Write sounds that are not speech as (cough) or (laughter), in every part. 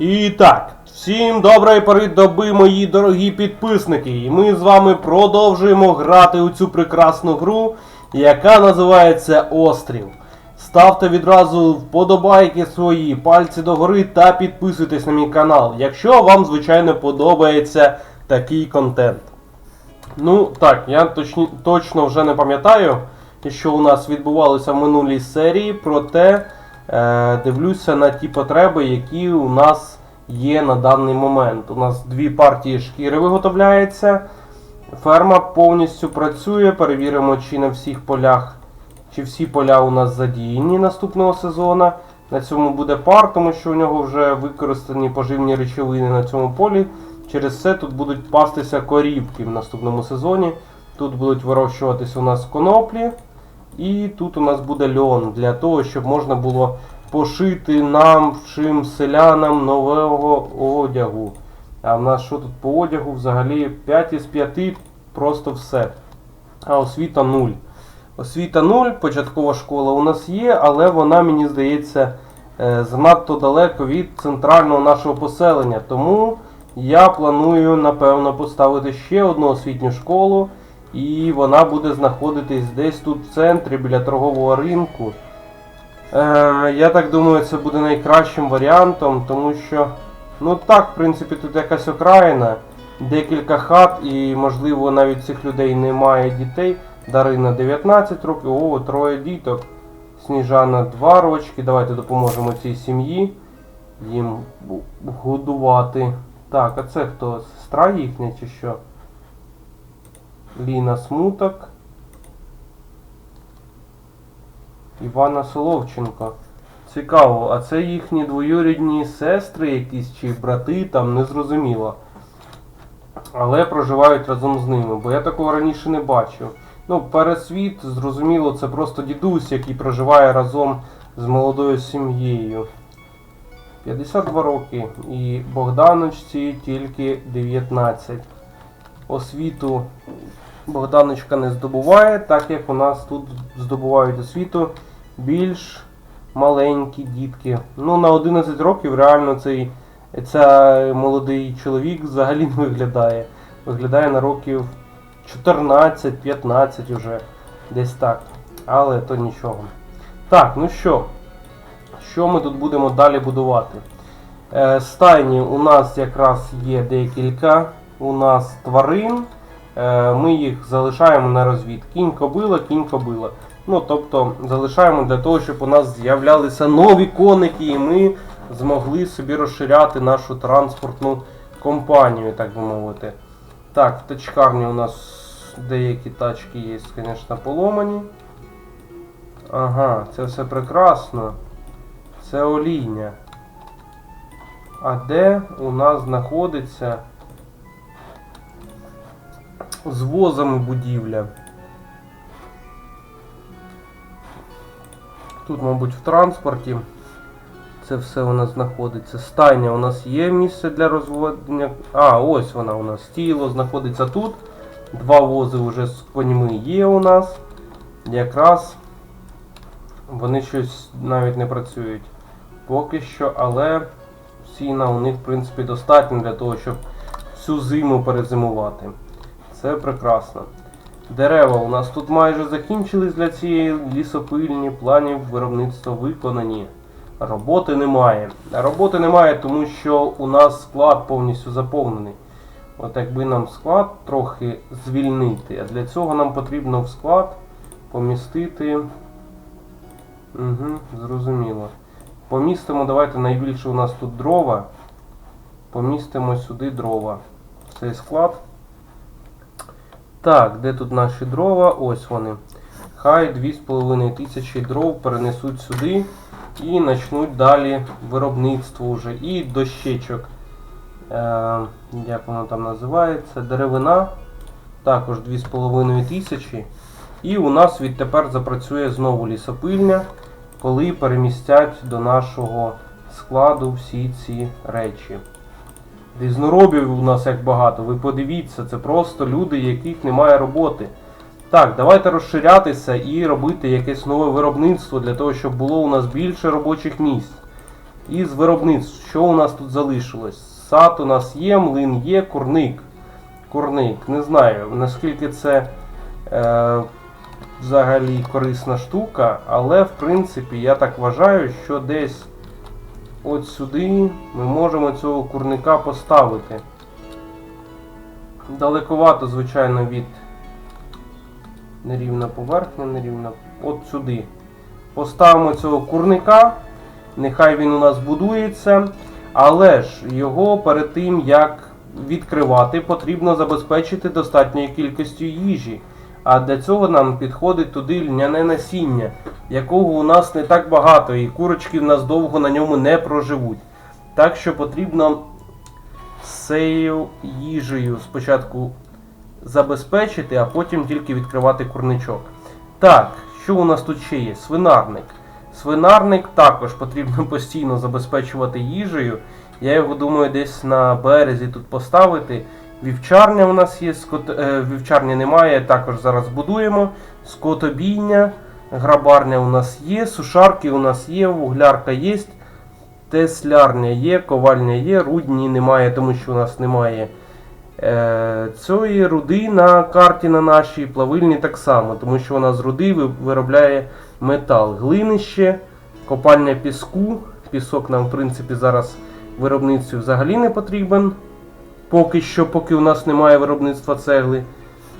І так, всім доброї пори доби, мої дорогі підписники. І ми з вами продовжуємо грати у цю прекрасну гру, яка називається Острів. Ставте відразу вподобайки свої, пальці догори та підписуйтесь на мій канал, якщо вам, звичайно, подобається такий контент. Ну так, я точні, точно вже не пам'ятаю, що у нас відбувалося в минулій серії, проте дивлюся на ті потреби, які у нас є на даний момент. У нас дві партії шкіри виготовляється. Ферма повністю працює. Перевіримо, чи на всіх полях, чи всі поля у нас задіяні наступного сезону. На цьому буде пар, тому що у нього вже використані поживні речовини на цьому полі. Через це тут будуть пастися корівки в наступному сезоні. Тут будуть вирощуватися у нас коноплі. І тут у нас буде льон для того, щоб можна було пошити нам, всім селянам нового одягу. А в нас що тут по одягу? Взагалі 5 із 5 просто все. А освіта 0. Освіта 0, початкова школа у нас є, але вона, мені здається, е, занадто далеко від центрального нашого поселення. Тому я планую, напевно, поставити ще одну освітню школу. І вона буде знаходитись десь тут в центрі, біля торгового ринку. Е, я так думаю, це буде найкращим варіантом, тому що, ну так, в принципі, тут якась окраїна, декілька хат, і, можливо, навіть цих людей немає дітей. Дарина 19 років, о, троє діток. Сніжана 2 рочки. Давайте допоможемо цій сім'ї їм годувати. Так, а це хто? Сестра їхня чи що? Ліна Смуток. Івана Соловченко. Цікаво, а це їхні двоюрідні сестри якісь чи брати, там не зрозуміло. Але проживають разом з ними, бо я такого раніше не бачив. Ну, пересвіт, зрозуміло, це просто дідусь, який проживає разом з молодою сім'єю. 52 роки. І Богданочці тільки 19. Освіту Богданочка не здобуває, так як у нас тут здобувають освіту більш маленькі дітки. Ну, на 11 років реально цей ця молодий чоловік взагалі не виглядає. Виглядає на років 14-15 уже. Десь так. Але то нічого. Так, ну що? Що ми тут будемо далі будувати? Е, стайні у нас якраз є декілька у нас тварин. Е, ми їх залишаємо на розвід. Кінь кобила, кінь кобила. Ну, тобто залишаємо для того, щоб у нас з'являлися нові коники, і ми змогли собі розширяти нашу транспортну компанію, так би мовити. Так, в тачкарні у нас деякі тачки є, звісно, поломані. Ага, це все прекрасно. Це олійня. А де у нас знаходиться з возами будівля? Тут, мабуть, в транспорті це все у нас знаходиться. Стайня у нас є місце для розводення. А, ось вона у нас. Тіло знаходиться тут. Два вози вже з коньми є у нас. Якраз вони щось навіть не працюють поки що, але сіна у них, в принципі, достатньо для того, щоб всю зиму перезимувати. Це прекрасно. Дерева у нас тут майже закінчились для цієї лісопильні, планів виробництва виконані. Роботи немає. Роботи немає, тому що у нас склад повністю заповнений. От якби нам склад трохи звільнити, а для цього нам потрібно в склад помістити. Угу, зрозуміло. Помістимо, давайте найбільше у нас тут дрова. Помістимо сюди дрова. Цей склад. Так, де тут наші дрова? Ось вони. Хай 2,5 тисячі дров перенесуть сюди і почнуть далі виробництво вже. І дощечок. Е, як воно там називається? Деревина. Також 2,5 тисячі. І у нас відтепер запрацює знову лісопильня, коли перемістять до нашого складу всі ці речі. Різноробів у нас як багато, ви подивіться, це просто люди, яких немає роботи. Так, давайте розширятися і робити якесь нове виробництво для того, щоб було у нас більше робочих місць. із виробництв. Що у нас тут залишилось? Сад у нас є, млин є, курник. Курник. Не знаю, наскільки це е, взагалі корисна штука, але в принципі я так вважаю, що десь от сюди ми можемо цього курника поставити. Далековато, звичайно, від нерівна поверхня, нерівна. От сюди. Поставимо цього курника. Нехай він у нас будується. Але ж його перед тим, як відкривати, потрібно забезпечити достатньою кількістю їжі. А для цього нам підходить туди льняне насіння, якого у нас не так багато, і курочки в нас довго на ньому не проживуть. Так що потрібно цією їжею спочатку забезпечити, а потім тільки відкривати курничок. Так, що у нас тут ще є? Свинарник. Свинарник також потрібно (laughs) постійно забезпечувати їжею. Я його думаю десь на березі тут поставити. Вівчарня у нас є, скот... е, вівчарні немає, також зараз будуємо. Скотобійня, грабарня у нас є, сушарки у нас є, вуглярка є, теслярня є, ковальня є, рудні немає, тому що у нас немає е, цієї руди на карті на нашій, плавильні так само, тому що вона з руди виробляє метал. Глинище, копальня піску. Пісок нам, в принципі, зараз виробництві взагалі не потрібен. Поки що, поки у нас немає виробництва цегли.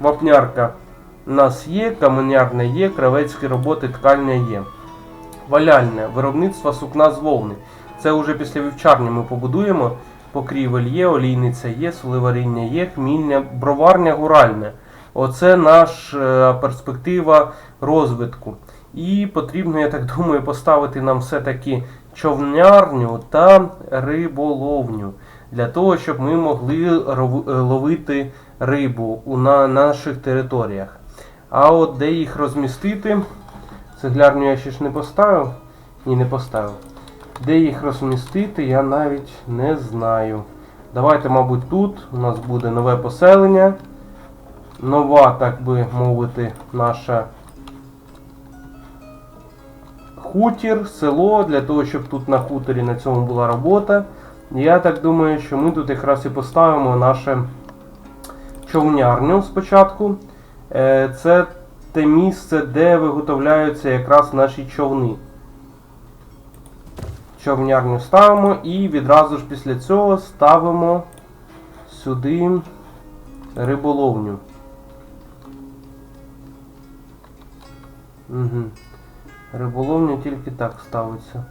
Вапнярка нас є, каменярня є, кравецькі роботи, ткальня є. Валяльне виробництво сукна з вовни. Це вже після вівчарні ми побудуємо. Покрівель є, олійниця є, соливаріння є, хмільня, броварня, гуральня. Оце наша перспектива розвитку. І потрібно, я так (laughs) думаю, поставити нам все-таки човнярню та риболовню. Для того, щоб ми могли е, ловити рибу на наших територіях. А от де їх розмістити, цеглярню я ще ж не поставив. Ні, не поставив. Де їх розмістити, я навіть не знаю. Давайте, мабуть, тут у нас буде нове поселення. Нова, так би мовити, наша хутір, село, для того, щоб тут на хуторі на цьому була робота. Я так думаю, що ми тут якраз і поставимо наше човнярню спочатку. Е, Це те місце, де виготовляються якраз наші човни. Човнярню ставимо і відразу ж після цього ставимо сюди риболовню. Угу. Риболовня тільки так ставиться.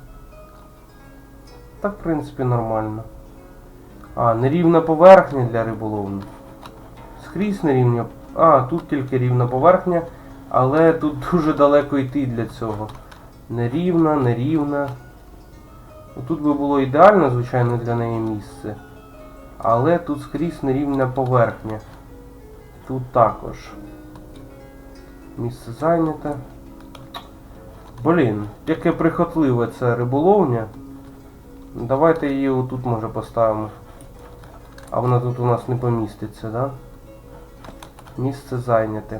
Так, в принципі, нормально. А, нерівна поверхня для риболовні. Скрізь нерівня. А, тут тільки рівна поверхня, але тут дуже далеко йти для цього. Нерівна, нерівна. Ну, Тут би було ідеально, звичайно, для неї місце. Але тут скрізь нерівна поверхня. Тут також. Місце зайняте. Блін, яке прихотливе це риболовня. Давайте її отут може поставимо. А вона тут у нас не поміститься, да? Місце зайняте.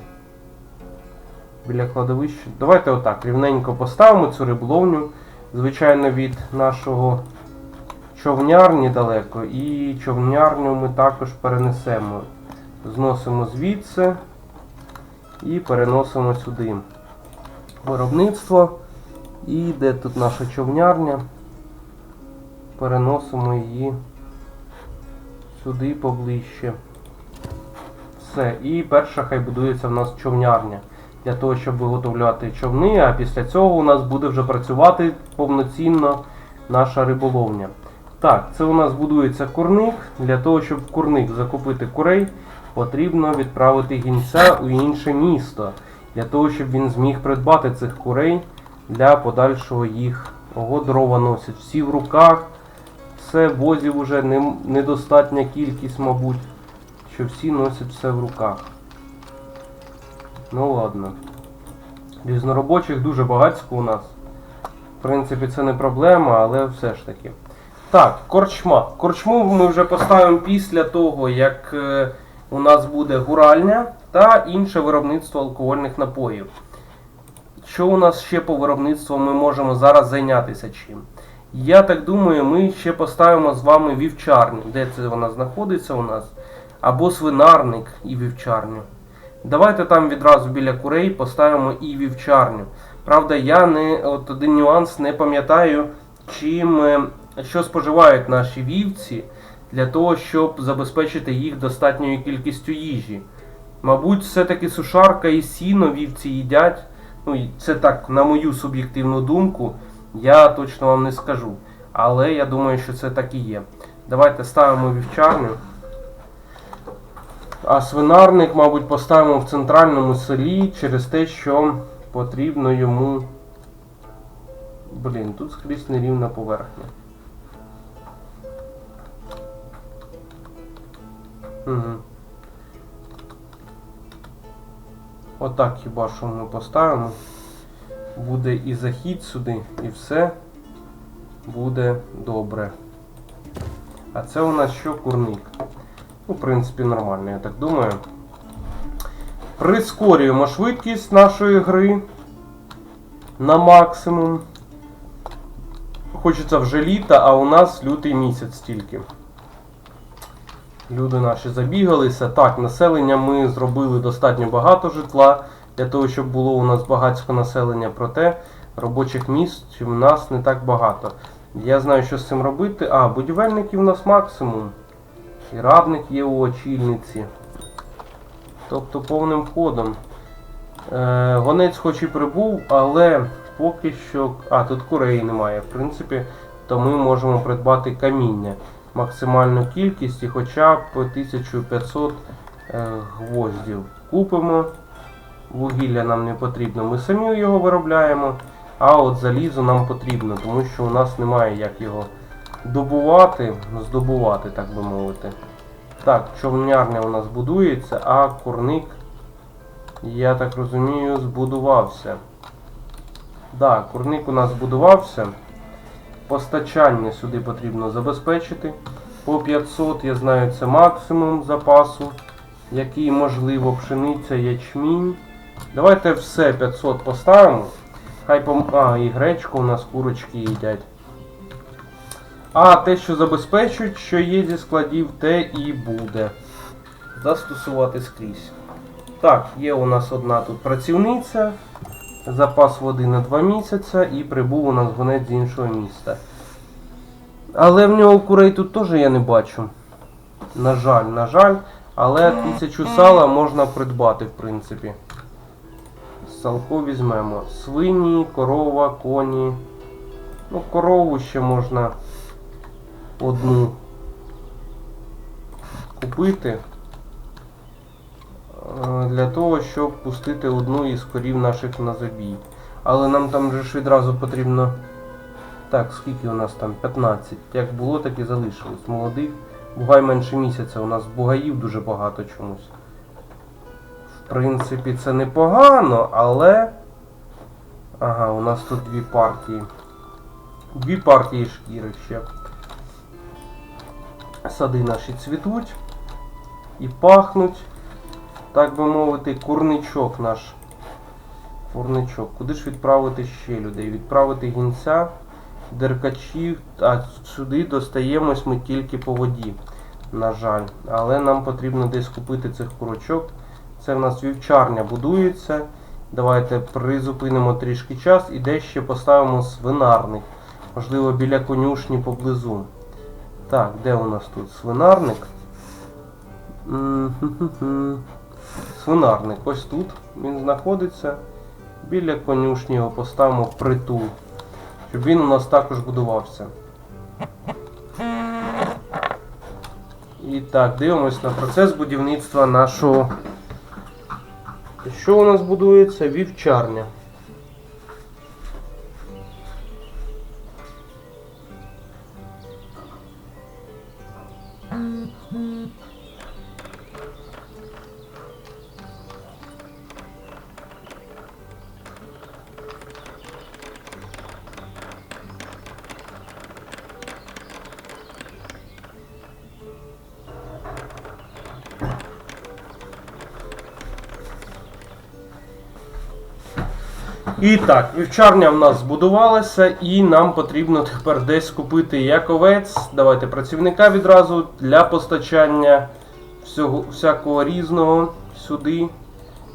Біля кладовища. Давайте отак, рівненько поставимо цю риболовню. Звичайно, від нашого човнярні далеко. І човнярню ми також перенесемо. Зносимо звідси і переносимо сюди. Виробництво. І де тут наша човнярня? Переносимо її сюди поближче. Все. І перша хай будується в нас човнярня. Для того, щоб виготовляти човни, а після цього у нас буде вже працювати повноцінно наша риболовня. Так, це у нас будується курник. Для того, щоб в курник закупити курей, потрібно відправити гінця у інше місто. Для того, щоб він зміг придбати цих курей для подальшого їх. Ого, дрова носять. Всі в руках. Все возів уже недостатня кількість, мабуть, що всі носять все в руках. Ну ладно. Різноробочих дуже багатько у нас. В принципі, це не проблема, але все ж таки. Так, корчма. Корчму ми вже поставимо після того, як е, у нас буде гуральня та інше виробництво алкогольних напоїв. Що у нас ще по виробництву ми можемо зараз зайнятися чим? Я так думаю, ми ще поставимо з вами вівчарню. Де це вона знаходиться у нас? Або свинарник і вівчарню. Давайте там відразу біля курей поставимо і вівчарню. Правда, я не от один нюанс не пам'ятаю, чим е, що споживають наші вівці для того, щоб забезпечити їх достатньою кількістю їжі. Мабуть, все-таки сушарка і сіно вівці їдять. Ну, це так, на мою суб'єктивну думку, я точно вам не скажу. Але я думаю, що це так і є. Давайте ставимо вівчарню. А свинарник, мабуть, поставимо в центральному селі через те, що потрібно йому. Блін, тут скрізь нерівна поверхня. Угу. Отак хіба що ми поставимо. Буде і захід сюди, і все буде добре. А це у нас що курник? Ну, в принципі, нормально, я так думаю. Прискорюємо швидкість нашої гри на максимум. Хочеться вже літа, а у нас лютий місяць тільки. Люди наші забігалися. Так, населення ми зробили достатньо багато житла для того, щоб було у нас багатське населення, проте робочих місць в нас не так багато. Я знаю, що з цим робити. А, будівельників у нас максимум. І радник є у очільниці. Тобто повним ходом. Е, гонець хоч і прибув, але поки що. А, тут курей немає, в принципі, то ми можемо придбати каміння. Максимальну кількість і хоча б 1500 е, гвоздів. Купимо. Вугілля нам не потрібно, ми самі його виробляємо. А от залізо нам потрібно, тому що у нас немає як його добувати, здобувати, так би мовити. Так, човнярня у нас будується, а курник, я так розумію, збудувався. Так, курник у нас збудувався. Постачання сюди потрібно забезпечити. По 500, я знаю, це максимум запасу, який можливо пшениця, ячмінь. Давайте все 500 поставимо. Хай пом... А, і гречку у нас курочки їдять. А те, що забезпечують, що є зі складів, те і буде. Застосувати скрізь. Так, є у нас одна тут працівниця. Запас води на 2 місяці і прибув у нас гонець з іншого міста. Але в нього курей тут теж я не бачу. На жаль, на жаль. Але тисячу сала можна придбати, в принципі. Салко візьмемо. Свині, корова, коні. Ну, корову ще можна одну купити. е, Для того, щоб пустити одну із корів наших на забій. Але нам там же ж відразу потрібно. Так, скільки у нас там? 15. Як було, так і залишилось. Молодих. Бугай менше місяця. У нас бугаїв дуже багато чомусь. В принципі, це непогано, але. Ага, у нас тут дві партії. Дві партії шкіри ще. Сади наші цвітуть і пахнуть. Так би мовити, курничок наш. Курничок. Куди ж відправити ще людей? Відправити гінця, деркачів, а сюди достаємось ми тільки по воді. На жаль. Але нам потрібно десь купити цих курочок. Це в нас вівчарня будується. Давайте призупинимо трішки час і де ще поставимо свинарник. Можливо, біля конюшні поблизу. Так, де у нас тут свинарник? Свинарник. Ось тут він знаходиться. Біля конюшні його поставимо притул. Щоб він у нас також будувався. І так, дивимось на процес будівництва нашого. Що у нас будується? Вівчарня. І так, вівчарня в нас збудувалася, і нам потрібно тепер десь купити як овець. Давайте працівника відразу для постачання всього, всякого різного сюди.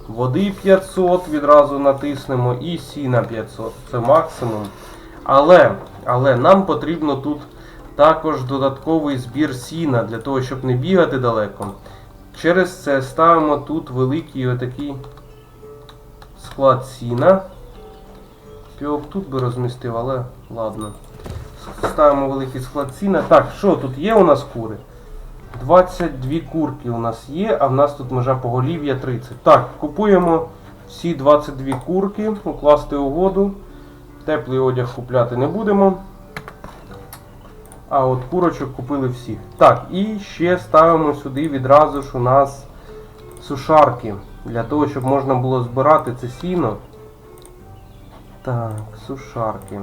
Води 500 відразу натиснемо і сіна 500. Це максимум. Але але нам потрібно тут також додатковий збір сіна, для того, щоб не бігати далеко. Через це ставимо тут великий отакий склад сіна. Його б тут би розмістив, але ладно. Ставимо великий склад сіна. Так, що тут є у нас кури? 22 курки у нас є, а в нас тут межа поголів'я 30. Так, купуємо всі 22 курки, укласти угоду. Теплий одяг купляти не будемо. А от курочок купили всіх. Так, і ще ставимо сюди відразу ж у нас сушарки. Для того, щоб можна було збирати це сіно. Так, сушарки.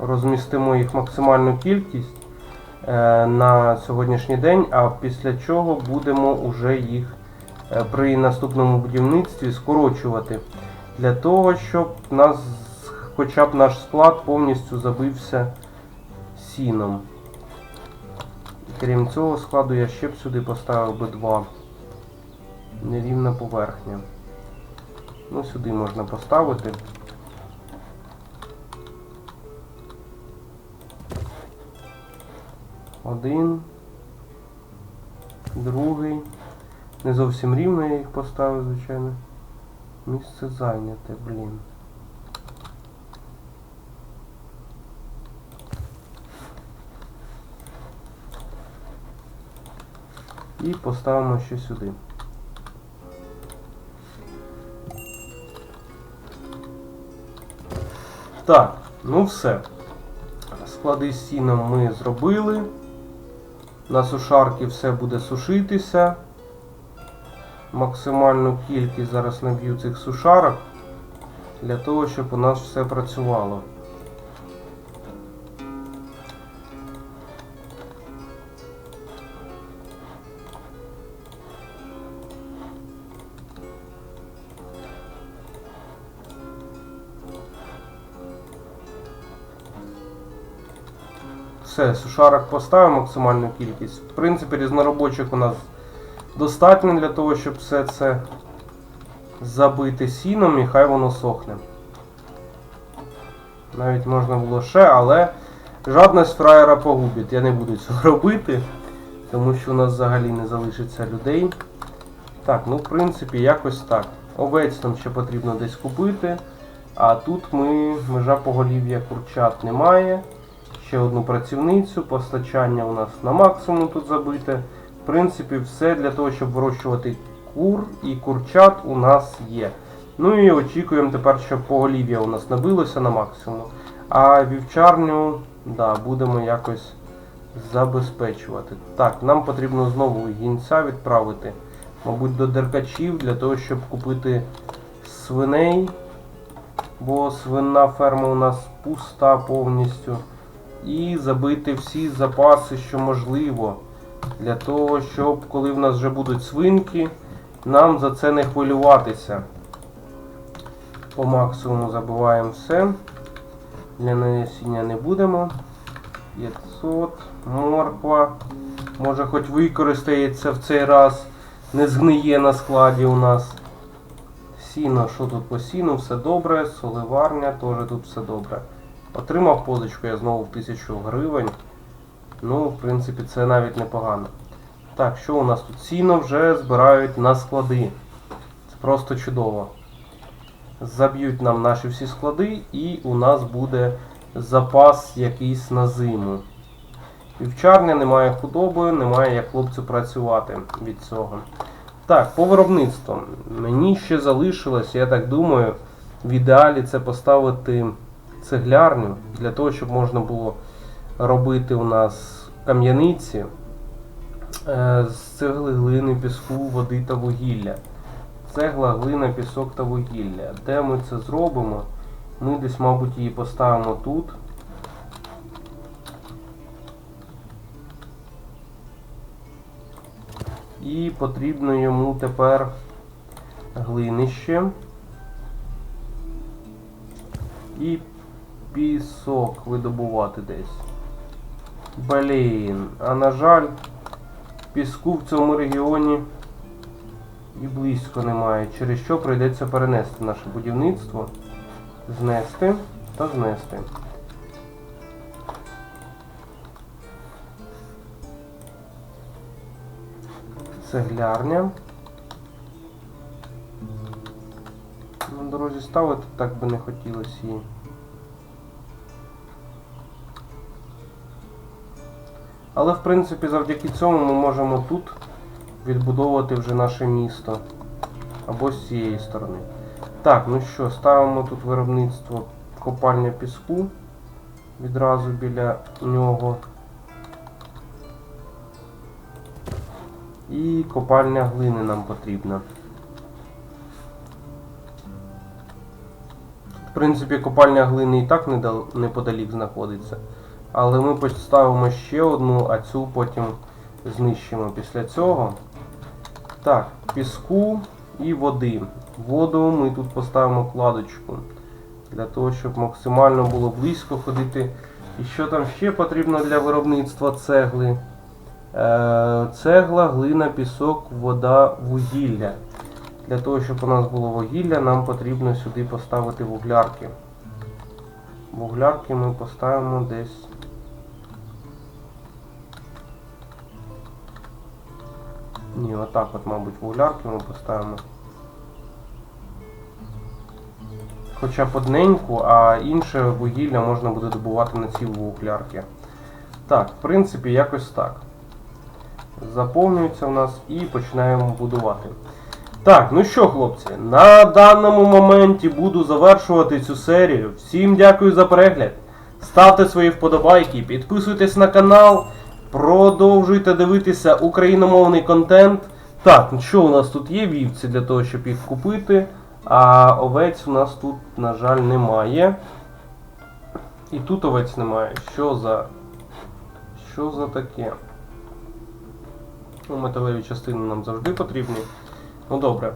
Розмістимо їх максимальну кількість е, на сьогоднішній день, а після чого будемо уже їх е, при наступному будівництві скорочувати. Для того, щоб нас, хоча б наш склад повністю забився сіном. Крім цього складу я ще б сюди поставив би два. Нерівна поверхня. Ну, сюди можна поставити. Один. Другий. Не зовсім рівно я їх поставив, звичайно. Місце зайняте, блін. І поставимо ще сюди. Так, ну все. Склади з сіном ми зробили. На сушарки все буде сушитися. Максимальну кількість зараз наб'ю цих сушарок для того, щоб у нас все працювало. Все, сушарок поставимо максимальну кількість. В принципі, різноробочих у нас достатньо для того, щоб все це забити сіном і хай воно сохне. Навіть можна було ще, але жадність фраєра погубить. Я не буду цього (laughs) робити, тому що у нас взагалі не залишиться людей. Так, ну в принципі, якось так. Овець нам ще потрібно десь купити. А тут ми межа поголів'я курчат немає. Ще одну працівницю, постачання у нас на максимум тут забите. В принципі, все для того, щоб вирощувати кур і курчат у нас є. Ну і очікуємо тепер, щоб поголів'я у нас набилося на максимум. А вівчарню да, будемо якось забезпечувати. Так, нам потрібно знову гінця відправити, мабуть, до деркачів для того, щоб купити свиней. Бо свинна ферма у нас пуста повністю. І забити всі запаси, що можливо. Для того, щоб коли в нас вже будуть свинки, нам за це не хвилюватися. По максимуму забиваємо все. Для нанесення не будемо. 500, морква. Може хоч використається в цей раз. Не згниє на складі у нас. Сіно, що тут по сіну, все добре. Соливарня, теж тут все добре. Отримав позичку я знову в 1000 гривень. Ну, в принципі, це навіть непогано. Так, що у нас тут? Сіно вже збирають на склади. Це просто чудово. Заб'ють нам наші всі склади і у нас буде запас якийсь на зиму. Вівчарня, немає худоби, немає як хлопцю працювати від цього. Так, по виробництву. Мені ще залишилось, я так думаю, в ідеалі це поставити цеглярню для того, щоб можна було робити у нас кам'яниці е, з цегли, глини, піску, води та вугілля. Цегла, глина, пісок та вугілля. Де ми це зробимо? Ми десь, мабуть, її поставимо тут. І потрібно йому тепер глинище. І пісок видобувати десь. Блін, а на жаль, піску в цьому регіоні і близько немає, через що прийдеться перенести наше будівництво, знести та знести. Цеглярня. На дорозі ставити так би не хотілося її. Але в принципі завдяки цьому ми можемо тут відбудовувати вже наше місто. Або з цієї сторони. Так, ну що, ставимо тут виробництво копальня піску відразу біля нього. І копальня глини нам потрібна. В принципі, копальня глини і так неподалік знаходиться. Але ми поставимо ще одну, а цю потім знищимо після цього. Так, піску і води. Воду ми тут поставимо кладочку. Для того, щоб максимально було близько ходити. І що там ще потрібно для виробництва цегли? Е, цегла, глина, пісок, вода, вугілля. Для того, щоб у нас було вугілля, нам потрібно сюди поставити вуглярки. Вуглярки ми поставимо десь. Ні, отак от, мабуть, вуглярки ми поставимо. Хоча б одненьку, а інше вугілля можна буде добувати на ці вуглярки. Так, в принципі, якось так. Заповнюється у нас і починаємо будувати. Так, ну що, хлопці, на даному моменті буду завершувати цю серію. Всім дякую за перегляд. Ставте свої вподобайки, підписуйтесь на канал, продовжуйте дивитися україномовний контент. Так, ну що у нас тут є вівці для того, щоб їх купити, а овець у нас тут, на жаль, немає. І тут овець немає. Що за. Що за таке? Ну, металеві частини нам завжди потрібні. Ну добре.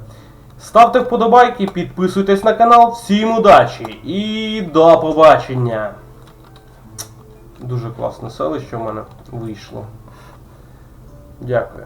Ставте вподобайки, підписуйтесь на канал. Всім удачі і до побачення! Дуже класне селище в мене вийшло. Дякую.